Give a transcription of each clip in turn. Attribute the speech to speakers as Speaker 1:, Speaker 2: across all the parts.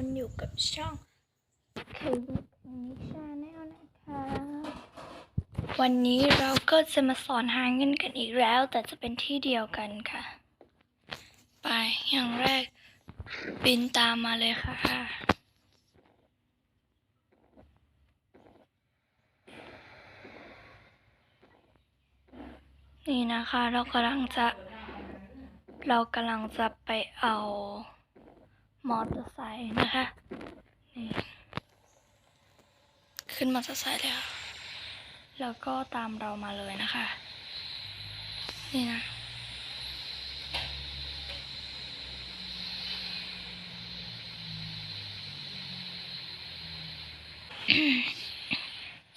Speaker 1: คนอยู่กับช่อง k b นิชาแนลนะคะ วันนี้เราก็จะมาสอนหาเงินกันอีกแล้ว แต่จะเป็นที่เดียวกันค่ะ ไปอย่างแรก บินตามมาเลยค่ะ นี่นะคะเรากำลังจะ เรากำลังจะไปเอา มอเตอร์ไซค์นะคะนี่ขึ้นมอเตอร์ไซค์แล้ว แล้วก็ตามเรามาเลยนะคะ นี่นะ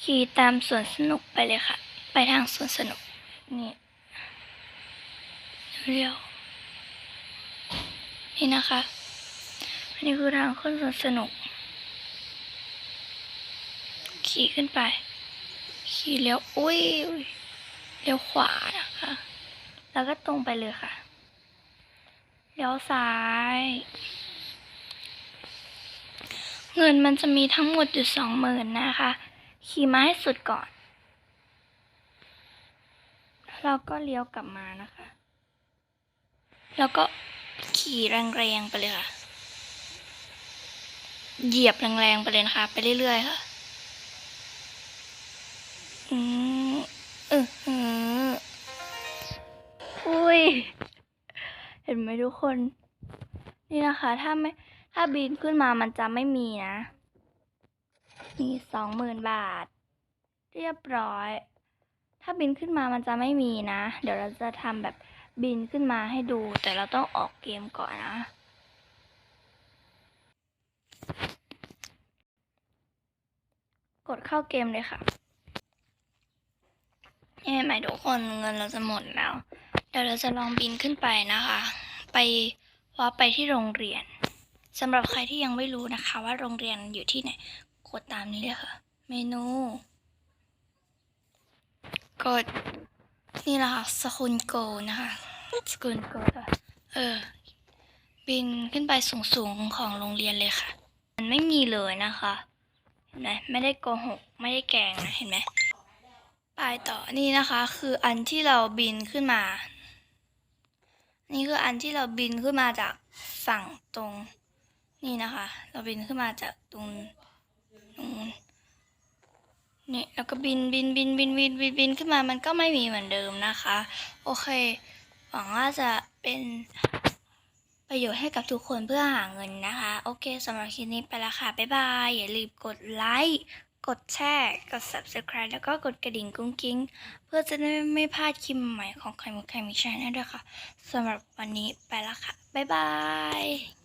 Speaker 1: ขี่ตามสวนสนุกไปเลยค่ะ ไปทางสวนสนุก นี่เรียวๆนี่นะคะ อันนี้คือทางขึ้นสวนสนุก ขี่ขึ้นไป ขี่เลี้ยวอุ้ยอุ้ยเลี้ยวขวานะคะ แล้วก็ตรงไปเลยค่ะ เลี้ยวซ้าย เงินมันจะมีทั้งหมดอยู่สองหมื่นนะคะ ขี่มาให้สุดก่อนเราก็เลี้ยวกลับมานะคะ แล้วก็ขี่แรงๆไปเลยค่ะ เหยียบแรงๆไปเลยนะคะ ไปเรื่อยๆค่ะ อืมเออเอออุ้ย เห็นไหมทุกคน นี่นะคะ ถ้าไม่ ถ้าบินขึ้นมามันจะไม่มีนะมีสองหมื่นบาท เรียบร้อย ถ้าบินขึ้นมามันจะไม่มีนะ เดี๋ยวเราจะทำแบบบินขึ้นมาให้ดู แต่เราต้องออกเกมก่อนนะ ดเข้าเกมเลยค่ะนี่หมายทุกคนเงินเราจะหมดแล้ว เดี๋ยวเราจะลองบินขึ้นไปนะคะ ไปว่าไปที่โรงเรียนสำหรับใครที่ยังไม่รู้นะคะ ว่าโรงเรียนอยู่ที่ไหนกดตามนี้เลยค่ะ เมนูกดนี่แหละค่ะสกุลโกนะคะสกุลโกค่ะเออ บินขึ้นไปสูงๆของโรงเรียนเลยค่ะ มันไม่มีเลยนะคะเห็ นไมไม่ได้โกหก ไม่ได้แกล้งนะเห็นไหมไปต่อนี่นะคะ คืออันที่เราบินขึ้นมา นี่คืออันที่เราบินขึ้นมาจากฝั่งตรง นี่นะคะ เราบินขึ้นมาจากตรงตรงนู้นนี่แล้วก็บินบินบินบินบินบินบินขึ้นมามันก็ไม่มีเหมือนเดิมนะคะ โอเค หวังว่าจะเป็น ประโยชน์ให้กับทุกคนเพื่อหาเงินนะคะ โอเคสำหรับคลิปนี้ไปแล้วค่ะ บ๊ายบาย อย่าลืมกดไลค์กดแชร์ กด subscribe แล้วก็กดกระดิ่งกุ้งกิ้ง เพื่อจะได้ไม่พลาดคลิปใหม่ของใครมุกใครมิชาแนลด้วยค่ะสำหรับวันนี้ไปแล้วค่ะ บ๊ายบาย